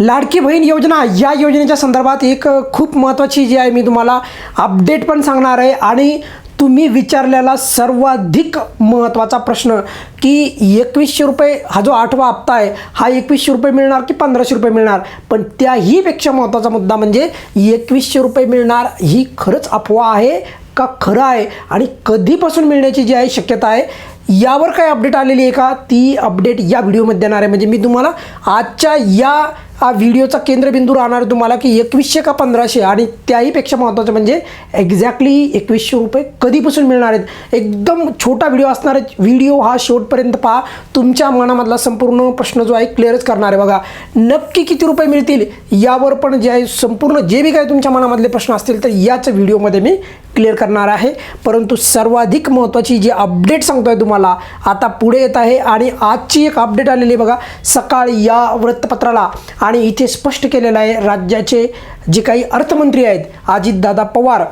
लाडकी बहीण योजना. या योजनेच्या संदर्भात एक खूप महत्त्वाची जी आहे मी तुम्हाला अपडेट पण सांगणार आहे. आणि तुम्ही विचारलेला सर्वाधिक महत्त्वाचा प्रश्न की एकवीसशे रुपये हा जो आठवा हप्ता आहे हा एकवीसशे रुपये मिळणार की पंधराशे रुपये मिळणार? पण त्याहीपेक्षा महत्त्वाचा मुद्दा म्हणजे एकवीसशे रुपये मिळणार ही खरंच अफवा आहे का खरं आहे? आणि कधीपासून मिळण्याची जी आहे शक्यता आहे यावर काय अपडेट आलेली आहे का? ती अपडेट या व्हिडिओमध्ये देणार आहे. म्हणजे मी तुम्हाला आजच्या या हा व्हिडिओचा केंद्रबिंदू राहणार आहे तुम्हाला की एकवीसशे का पंधराशे? आणि त्याहीपेक्षा महत्त्वाचं म्हणजे एक्झॅक्टली एकवीसशे रुपये कधीपासून मिळणार आहेत? एकदम छोटा व्हिडिओ असणार आहे. व्हिडिओ हा शेवटपर्यंत पहा. तुमच्या मनामधला संपूर्ण प्रश्न जो आहे क्लिअरच करणार आहे बघा. नक्की किती रुपये मिळतील? यावर पण जे आहे संपूर्ण जे बी काही तुमच्या मनामधले प्रश्न असतील तर याच व्हिडिओमध्ये मी क्लिअर करणार आहे. परंतु सर्वाधिक महत्त्वाची जी अपडेट सांगतोय तुम्हाला आता पुढे येत आहे. आणि आजची एक अपडेट आलेली आहे बघा. सकाळी या वृत्तपत्राला. आणि इथे स्पष्ट केलेलं आहे राज्याचे जे काही अर्थमंत्री आहेत अजितदादा पवार.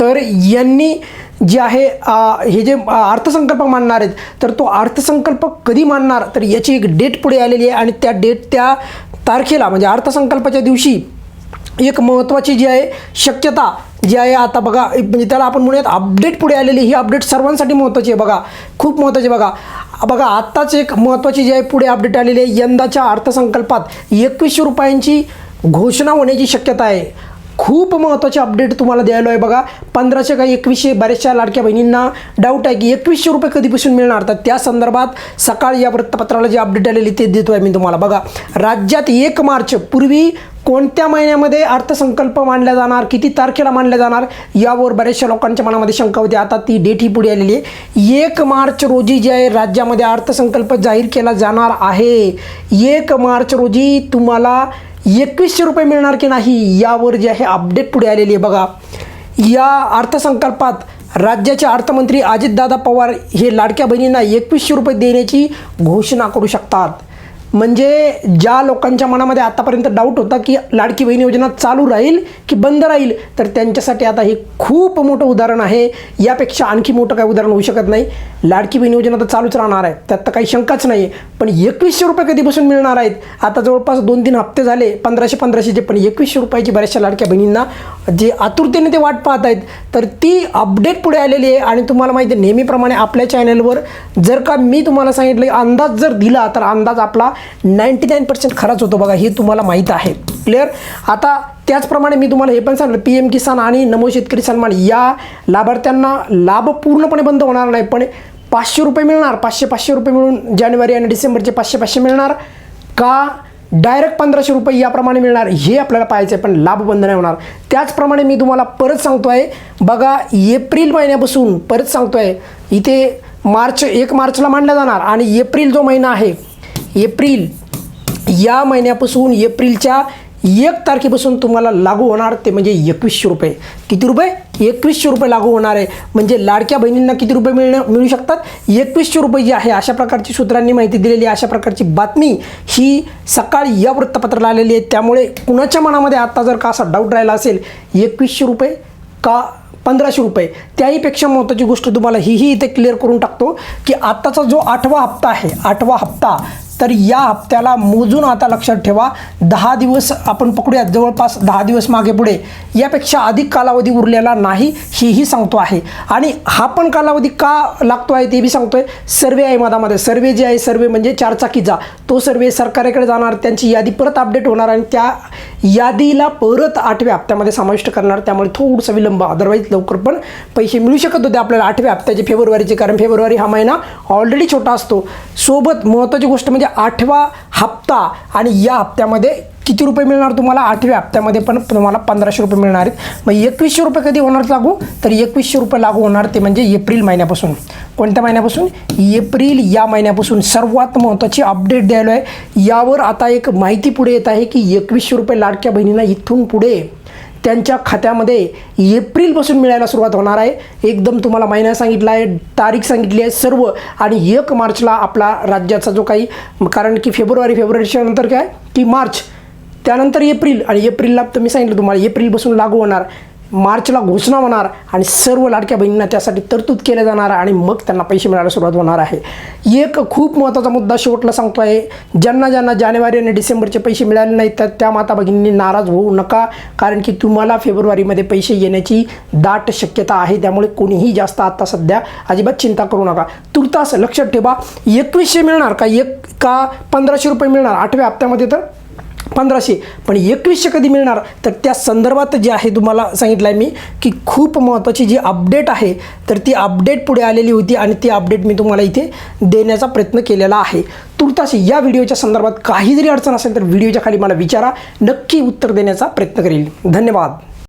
तर यांनी जे आहे हे जे अर्थसंकल्प मांडणार आहेत तर तो अर्थसंकल्प कधी मांडणार? तर याची एक डेट पुढे आलेली आहे आणि त्या डेट त्या तारखेला म्हणजे अर्थसंकल्पाच्या दिवशी एक महत्त्वाची जी आहे शक्यता जी आहे आता बघा म्हणजे त्याला आपण म्हणूयात अपडेट पुढे आलेली ही अपडेट सर्वांसाठी महत्त्वाची आहे बघा खूप महत्त्वाची आहे बघा. बघा आत्ताच एक महत्त्वाची जी आहे पुढे अपडेट आलेली आहे यंदाच्या अर्थसंकल्पात एकवीसशे रुपयांची घोषणा होण्याची शक्यता आहे. खूप महत्त्वाचे अपडेट तुम्हाला द्यायला आहे बघा. पंधराशे का एकवीसशे बऱ्याचशा लाडक्या बहिणींना डाऊट आहे की एकवीसशे रुपये कधीपासून मिळणार? तर त्या संदर्भात सकाळी या वृत्तपत्राला जे अपडेट आलेली ते देतो आहे मी तुम्हाला. बघा राज्यात एक मार्च पूर्वी कोणत्या महिन्यामध्ये अर्थसंकल्प मांडला जाणार किती तारखेला मांडला जाणार यावर बऱ्याचशा लोकांच्या मनामध्ये शंका होती. आता ती डेट ही पुढे आलेली आहे. एक मार्च रोजी जे आहे राज्यामध्ये अर्थसंकल्प जाहीर केला जाणार आहे. एक मार्च रोजी तुम्हाला एकवीसशे रुपये मिळणार की नाही यावर जे आहे अपडेट पुढे आलेली आहे. बघा या अर्थसंकल्पात राज्याचे अर्थमंत्री अजितदादा पवार हे लाडक्या बहिणींना एकवीसशे रुपये देण्याची घोषणा करू शकतात. म्हणजे ज्या लोकांच्या मनामध्ये आतापर्यंत डाऊट होता की लाडकी बहीण योजना चालू राहील की बंद राहील तर त्यांच्यासाठी आता हे खूप मोठं उदाहरण आहे. यापेक्षा आणखी मोठं काय उदाहरण होऊ शकत नाही. लाडकी बहीण योजना तर चालूच राहणार आहे. त्यात तर काही शंकाच नाही आहे पण एकवीसशे रुपये कधीपासून मिळणार आहेत? आता जवळपास दोन तीन हप्ते झाले. पंधराशे पंधराशेचे पण एकवीसशे रुपयाची बऱ्याचशा लाडक्या बहिणींना जे आतुरतेने ते वाट पाहत आहेत तर ती अपडेट पुढे आलेली आहे. आणि तुम्हाला माहिती आहे नेहमीप्रमाणे आपल्या चॅनलवर जर का मी तुम्हाला सांगितलं अंदाज जर दिला तर अंदाज आपला नाईंटी नाईन पर्सेंट खराच होतो बघा. हे तुम्हाला माहीत आहे. क्लिअर आता त्याचप्रमाणे मी तुम्हाला हे पण सांगितलं पी एम किसान आणि नमो शेतकरी सन्मान या लाभार्थ्यांना लाभ पूर्णपणे बंद होणार नाही पण पाचशे रुपये मिळणार पाचशे पाचशे रुपये मिळून जानेवारी आणि डिसेंबरचे पाचशे पाचशे मिळणार का डायरेक्ट पंधराशे रुपये याप्रमाणे मिळणार हे आपल्याला पाहायचं आहे पण लाभ बंद नाही होणार. त्याचप्रमाणे मी तुम्हाला परत सांगतो आहे बघा एप्रिल महिन्यापासून परत सांगतो आहे इथे मार्च एक मार्चला मांडला जाणार आणि एप्रिल जो महिना आहे एप्रिल या महिन्यापासून एप्रिलच्या एक तारखेपासून तुम्हाला लागू होणार ते म्हणजे एकवीसशे रुपये. किती रुपये? एकवीसशे रुपये लागू होणार आहे. म्हणजे लाडक्या बहिणींना किती रुपये मिळणं मिळू शकतात? एकवीसशे रुपये जी आहे अशा प्रकारची सूत्रांनी माहिती दिलेली आहे. अशा प्रकारची बातमी ही सकाळी या वृत्तपत्राला आलेली आहे. त्यामुळे कुणाच्या मनामध्ये आत्ता जर का असा डाऊट राहिला असेल एकवीसशे रुपये का पंधराशे रुपये? त्याहीपेक्षा महत्त्वाची गोष्ट तुम्हाला हीही इथे क्लिअर करून टाकतो की आत्ताचा जो आठवा हप्ता आहे आठवा हप्ता तर या हप्त्याला मोजून आता लक्षात ठेवा दहा दिवस आपण पकडूयात जवळपास दहा दिवस मागे पुढे. यापेक्षा अधिक कालावधी उरलेला नाही हेही सांगतो आहे. आणि हा पण कालावधी का लागतो आहे ते बी सांगतोय. सर्वे आहे मधामध्ये. सर्वे जे आहे सर्वे म्हणजे चारचाकीचा तो सर्वे सरकारकडे जाणार त्यांची यादी परत अपडेट होणार आणि त्या यादीला परत आठव्या हप्त्यामध्ये समाविष्ट करणार. त्यामुळे थोडंसं विलंब. अदरवाईज लवकर पण पैसे मिळू शकत होते आपल्याला आठव्या हप्त्याचे फेब्रुवारीचे. कारण फेब्रुवारी हा महिना ऑलरेडी छोटा असतो. सोबत महत्त्वाची गोष्ट म्हणजे आठवा हप्ता आणि या हप्त्यामध्ये किती रुपये मिळणार तुम्हाला? आठव्या हप्त्यामध्ये पण तुम्हाला पंधराशे रुपये मिळणार आहेत. मग एकवीसशे रुपये कधी होणार लागू? तर एकवीसशे रुपये लागू होणार ते म्हणजे एप्रिल महिन्यापासून. कोणत्या महिन्यापासून? एप्रिल या महिन्यापासून. सर्वात महत्त्वाची अपडेट द्यायला आहे. यावर आता एक माहिती पुढे येत आहे की एकवीसशे रुपये लाडक्या बहिणींना इथून पुढे त्यांच्या खात्यामध्ये एप्रिलपासून मिळायला सुरुवात होणार आहे. एकदम तुम्हाला महिना सांगितला आहे तारीख सांगितली आहे सर्व. आणि एक मार्चला आपला राज्याचा जो काही कारण की फेब्रुवारी फेब्रुवारीच्या नंतर काय? की मार्च. त्यानंतर एप्रिल. आणि एप्रिलला तर मी सांगितलं तुम्हाला एप्रिलपासून लागू होणार. मार्चला घोषणा होणार आणि सर्व लाडक्या बहिणींना त्यासाठी तरतूद केलं जाणार आणि मग त्यांना पैसे मिळायला सुरुवात होणार आहे. एक खूप महत्त्वाचा मुद्दा शेवटला सांगतो आहे. ज्यांना ज्यांना जानेवारी आणि डिसेंबरचे पैसे मिळाले नाहीत तर त्या माता भगिनींनी नाराज होऊ नका. कारण की तुम्हाला फेब्रुवारीमध्ये पैसे येण्याची दाट शक्यता आहे. त्यामुळे कोणीही जास्त आत्ता सध्या अजिबात चिंता करू नका. तुर्तास लक्षात ठेवा. एकवीसशे मिळणार का? एक का? पंधराशे रुपये मिळणार? आठव्या हप्त्यामध्ये तर? पंधराशे. पण एकवीसशे कधी मिळणार? तर त्या संदर्भात जे आहे तुम्हाला सांगितलं आहे मी की खूप महत्त्वाची जी अपडेट आहे तर ती अपडेट पुढे आलेली होती आणि ती अपडेट मी तुम्हाला इथे देण्याचा प्रयत्न केलेला आहे. तुर्तास या व्हिडिओच्या संदर्भात काही जरी अडचण असेल तर व्हिडिओच्या खाली मला विचारा. नक्की उत्तर देण्याचा प्रयत्न करेल. धन्यवाद.